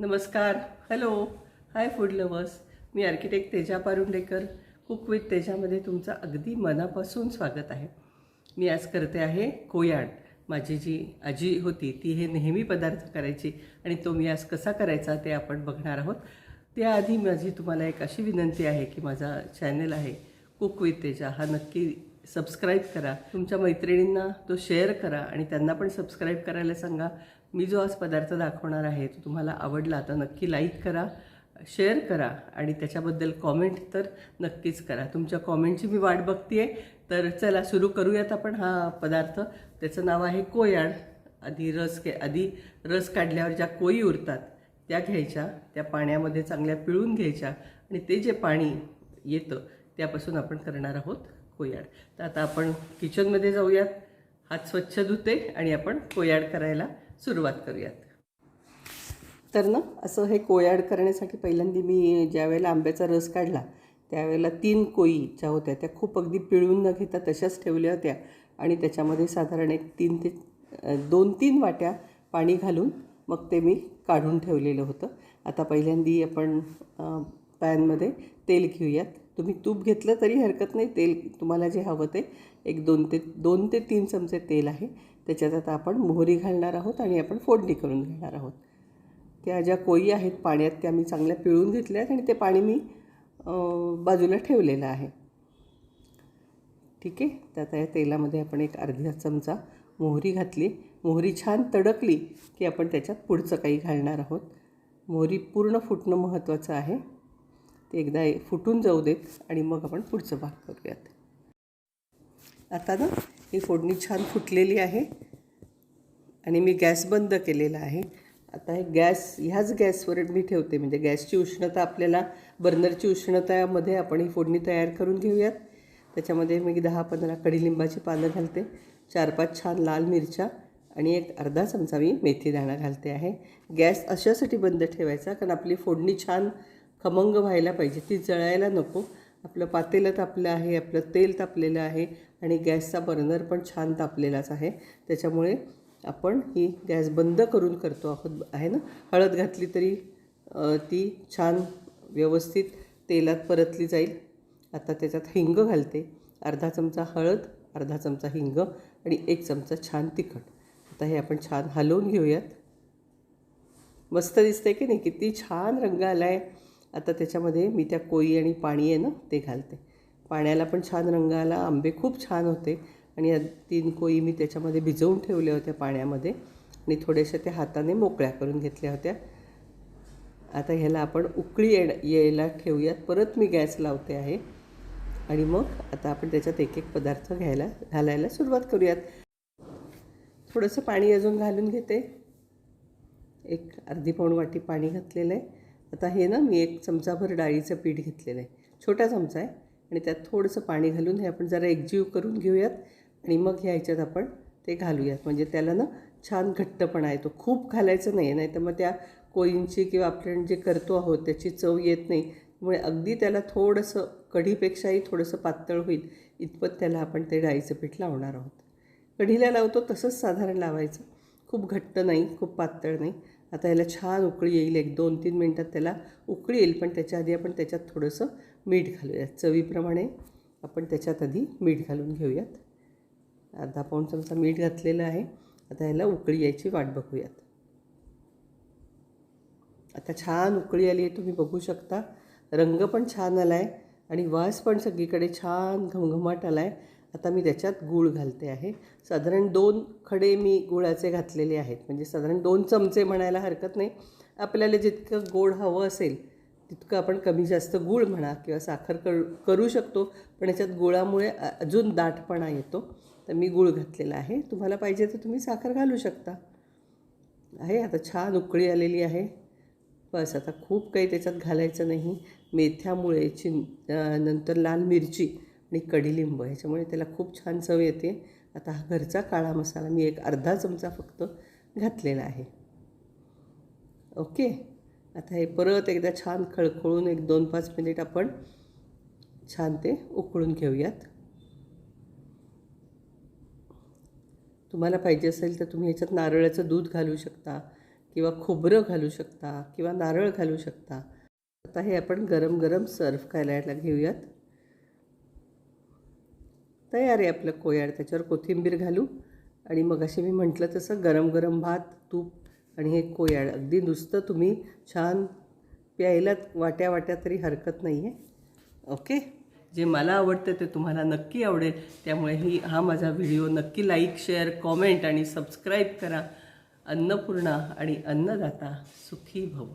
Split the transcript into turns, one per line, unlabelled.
नमस्कार. Hello hi food lovers me architect Teja Parundekar cook with तेजामध्ये तुमचं अगदी मनापासून स्वागत आहे. मी आज करते आहे कोयाड. माझी जी आजी होती ती हे नेहमी पदार्थ करायची आणि तो मी आज कसा करायचा ते आपण बघणार आहोत. त्याआधी माझी तुम्हाला एक अशी विनंती आहे की माझा चॅनल आहे कुक विथ तेजा. हा नक्की सबस्क्राईब करा. तुमच्या मैत्रिणींना तो शेअर करा आणि त्यांना पण सबस्क्राईब करायला सांगा. मी जो आज पदार्थ दाखवणार आहे तो तुम्हाला आवडला तर नक्की लाईक करा शेअर करा आणि त्याच्याबद्दल कॉमेंट तर नक्कीच करा. तुमच्या कॉमेंटची मी वाट बघते तर चला सुरू करूयात आपण हा पदार्थ. त्याचं नाव आहे कोयाड आधी रस के आधी रस काढल्यावर ज्या कोई उरतात त्या घ्यायच्या. त्या पाण्यामध्ये चांगल्या पिळून घ्यायच्या आणि ते जे पाणी येतं त्यापासून आपण करणार आहोत कोयाड तर आता आपण किचनमध्ये जाऊयात. हात स्वच्छ धुते आणि आपण कोयाड करायला सुरुवात करूयात. तर ना असं हे कोयाड करण्यासाठी पहिल्यांदा मी ज्यावेळेला आंब्याचा रस काढला त्यावेळेला तीन कोयी ज्या होत्या. त्या खूप अगदी पिळून न घेता तशाच ठेवल्या होत्या आणि त्याच्यामध्ये साधारण एक तीन ते दोन तीन वाट्या पाणी घालून मग ते मी काढून ठेवलेलं होतं. आता पहिल्यांदा आपण पॅनमध्ये तेल घेऊयात. तुम्ही तूप घेतलं तरी हरकत नाही तेल तुम्हाला जे हवं ते एक दोन ते दोन ते तीन चमचे तेल आहे. त्याच्यात आता आपण मोहरी घालणार आहोत आणि आपण फोडणी करून घेणार आहोत. त्या ज्या कोयी आहेत पाण्यात त्या मी चांगल्या पिळून घेतल्या आहेत आणि ते पाणी मी बाजूला ठेवलेलं आहे. ठीक आहे? तर आता या तेलामध्ये आपण एक अर्धा चमचा मोहरी घातली. मोहरी छान तडकली की आपण त्याच्यात पुढचं काही घालणार आहोत. मोहरी पूर्ण फुटणं महत्त्वाचं आहे. ते एकदा फुटून जाऊ देत आणि मग आपण पुढचं भाग करूयात. आता ना ही फोडणी छान फुटलेली आहे आणि मी गॅस बंद केलेला आहे. आता हे गॅस ह्याच गॅसवर मी ठेवते. म्हणजे गॅसची उष्णता आपल्याला बर्नरची उष्णतामध्ये आपण ही फोडणी तयार करून घेऊयात. त्याच्यामध्ये मी दहा पंधरा कडीलिंबाची पानं घालते चार पाच छान लाल मिरच्या आणि एक अर्धा चमचा मी मेथी दाणा घालते आहे. गॅस अशासाठी बंद ठेवायचा कारण आपली फोडणी छान खमंग व्हायला पाहिजे ती जळायला नको. आपलं पातेलं तापलं आहे आपलं तेल तापलेलं आहे आणि गॅसचा बर्नर पण छान तापलेलाच आहे. त्याच्यामुळे आपण ही गॅस बंद करून करतो आहोत आहे ना? हळद घातली तरी ती छान व्यवस्थित तेलात परतली जाईल. आता त्याच्यात हिंग घालते. अर्धा चमचा हळद अर्धा चमचा हिंग आणि एक चमचा छान तिखट. आता हे आपण छान हलवून घेऊयात. मस्त दिसतंय की नाही? किती छान रंग आला आहे आता त्याच्यामध्ये मी त्या कोई आणि पाणी आहे ना ते घालते. पाण्याला पण छान रंग आला आंबे खूप छान होते. आणि या तीन कोई मी त्याच्यामध्ये भिजवून ठेवल्या होत्या पाण्यामध्ये. आणि थोड्याशा त्या हाताने मोकळ्या करून घेतल्या होत्या. आता ह्याला आपण उकळी येण यायला ठेवूयात. परत मी गॅस लावते आहे. आणि मग आता आपण त्याच्यात एक एक पदार्थ घ्यायला घालायला सुरुवात करूयात. थोडंसं पाणी अजून घालून घेते. एक अर्धी पाऊण वाटी पाणी घातलेलं आहे. आता हे ना मी एक चमचाभर डाळीचं पीठ घेतलेलं आहे. छोटा चमचा आहे आणि त्यात थोडंसं पाणी घालून हे आपण जरा एकजीव करून घेऊयात आणि मग ह्या ह्याच्यात आपण ते घालूयात. म्हणजे त्याला ना छान घट्टपणा येतो. खूप घालायचं नाही नाही तर मग त्या कोळींची किंवा आपण जे करतो आहोत त्याची चव येत नाही. त्यामुळे अगदी त्याला थोडंसं कढीपेक्षाही थोडंसं पातळ होईल इतपत त्याला आपण ते डाळीचं पीठ लावणार आहोत. कढीला लावतो तसंच साधारण लावायचं. खूप घट्ट नाही खूप पातळ नाही. आता याला छान उकळी येईल एक दोन तीन मिनटात त्याला उकळी येईल पण त्याच्या आधी आपण त्याच्यात थोडंसं मीठ घालूयात. चवीप्रमाणे आपण त्याच्यात आधी मीठ घालून घेऊयात. अर्धा पाऊण चमचा मीठ घातलेलं आहे. आता ह्याला उकळी यायची वाट बघूयात. आता छान उकळी आली आहे तुम्ही बघू शकता. रंग पण छान आला आहे आणि वास पण सगळीकडे छान घमघमाट आला आहे आता मी त्याच्यात गूळ घालते आहे. साधारण दोन खडे मी गुळाचे घातलेले आहेत. म्हणजे साधारण दोन चमचे म्हणायला हरकत नाही. आपल्याला जितकं गोड हवं असेल तितकं आपण कमी जास्त गूळ म्हणा किंवा साखर कर करू शकतो. पण याच्यात गुळामुळे अजून दाटपणा येतो. तर मी गूळ घातलेला आहे. तुम्हाला पाहिजे तर तुम्ही साखर घालू शकता. आहे. आता छान उकळी आलेली आहे. बस आता खूप काही त्याच्यात घालायचं नाही. मेथ्यामुळे चिं नंतर लाल मिरची. आणि कडीलिंब ह्याच्यामुळे त्याला खूप छान चव येते. आता हा घरचा काळा मसाला मी एक अर्धा चमचा फक्त घातलेला आहे. ओके? आता हे परत एकदा छान खळखळून एक दोन पाच मिनिट आपण छान ते उकळून घेऊयात. तुम्हाला पाहिजे असेल तर तुम्ही ह्याच्यात नारळाचं दूध घालू शकता किंवा खोबरं घालू शकता किंवा नारळ घालू शकता. आता हे आपण गरम गरम सर्व करायला घेऊयात. तयार आहे आपलं कोयाड त्याच्यावर कोथिंबीर घालू. आणि मग असे मी म्हटलं तसं गरम गरम भात तूप आणि हे कोयाड. अगदी नुसतं तुम्ही छान प्यायला वाट्या वाट्या तरी हरकत नाही आहे ओके? जे मला आवडतं ते तुम्हाला नक्की आवडेल. त्यामुळे ही हा माझा व्हिडिओ. नक्की लाईक शेअर कॉमेंट आणि सबस्क्राईब करा. अन्नपूर्णा आणि अन्नदाता सुखी भव.